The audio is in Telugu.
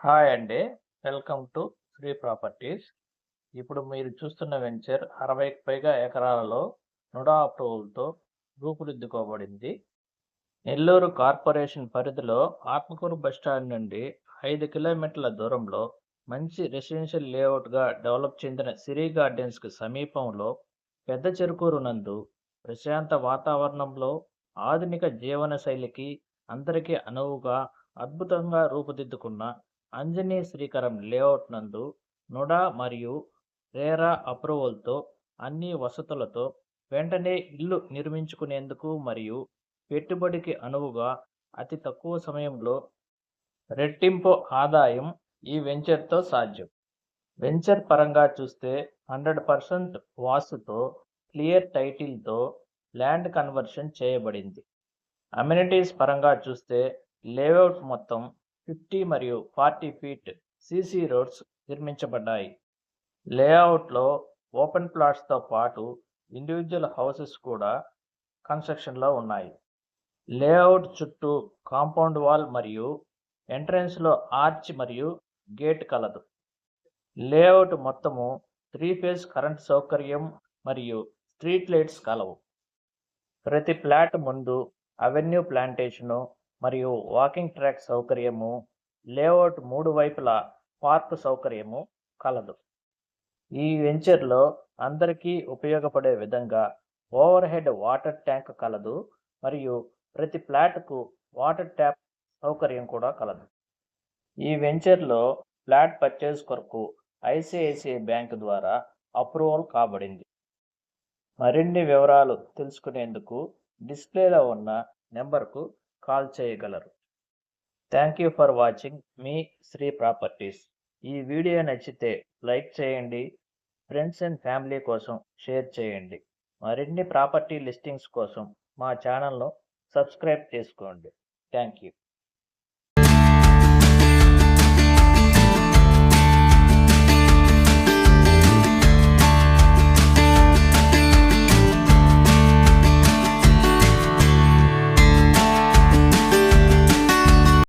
హాయ్ అండి. Welcome to Sri properties. ఇప్పుడు మీరు చూస్తున్న వెంచర్ అరవైకి పైగా ఎకరాలలో నుడా అప్రూవల్తో రూపుదిద్దుకోబడింది. నెల్లూరు కార్పొరేషన్ పరిధిలో ఆత్మకూరు బస్టాండ్ నుండి ఐదు కిలోమీటర్ల దూరంలో మంచి రెసిడెన్షియల్ లేఅవుట్గా డెవలప్ చెందిన సిరి గార్డెన్స్కి సమీపంలో పెద్ద చెరుకూరు నందు ప్రశాంత వాతావరణంలో ఆధునిక జీవన శైలికి అందరికీ అనువుగా అద్భుతంగా రూపుదిద్దుకున్న అంజనీ శ్రీకరం లేఅవుట్ నందు నుడా మరియు రేరా అప్రూవల్తో అన్ని వసతులతో వెంటనే ఇల్లు నిర్మించుకునేందుకు మరియు పెట్టుబడికి అనువుగా అతి తక్కువ సమయంలో రెట్టింపు ఆదాయం ఈ వెంచర్తో సాధ్యం. వెంచర్ పరంగా చూస్తే హండ్రెడ్ పర్సెంట్ వాస్తుతో క్లియర్ టైటిల్తో ల్యాండ్ కన్వర్షన్ చేయబడింది. అమ్యూనిటీస్ పరంగా చూస్తే లేఅవుట్ మొత్తం ఫిఫ్టీ మరియు ఫార్టీ ఫీట్ సీసీ రోడ్స్ నిర్మించబడ్డాయి. లేఅవుట్లో ఓపెన్ ప్లాట్స్తో పాటు ఇండివిజువల్ హౌసెస్ కూడా కన్స్ట్రక్షన్లో ఉన్నాయి. లేఅవుట్ చుట్టూ కాంపౌండ్ వాల్ మరియు ఎంట్రన్స్లో ఆర్చ్ మరియు గేట్ కలదు. లేఅవుట్ మొత్తము త్రీ ఫేజ్ కరెంట్ సౌకర్యం మరియు స్ట్రీట్ లైట్స్ కలవు. ప్రతి ప్లాట్ ముందు అవెన్యూ ప్లాంటేషను మరియు వాకింగ్ ట్రాక్ సౌకర్యము లేఅవుట్ మూడు వైపులా పార్క్ సౌకర్యము కలదు. ఈ వెంచర్లో అందరికీ ఉపయోగపడే విధంగా ఓవర్ హెడ్ వాటర్ ట్యాంక్ కలదు మరియు ప్రతి ఫ్లాట్కు వాటర్ ట్యాప్ సౌకర్యం కూడా కలదు. ఈ వెంచర్లో ఫ్లాట్ పర్చేస్ కొరకు ఐసిఐసిఐ బ్యాంక్ ద్వారా అప్రూవల్ కాబడింది. మరిన్ని వివరాలు తెలుసుకునేందుకు డిస్ప్లేలో ఉన్న నెంబర్కు కాల్ చేయగలరు. థ్యాంక్ యూ ఫర్ వాచింగ్ మీ శ్రీ ప్రాపర్టీస్ ఈ వీడియో నచ్చితే లైక్ చేయండి ఫ్రెండ్స్ అండ్ ఫ్యామిలీ కోసం షేర్ చేయండి. మరిన్ని ప్రాపర్టీ లిస్టింగ్స్ కోసం మా ఛానల్ను సబ్స్క్రైబ్ చేసుకోండి. Thank you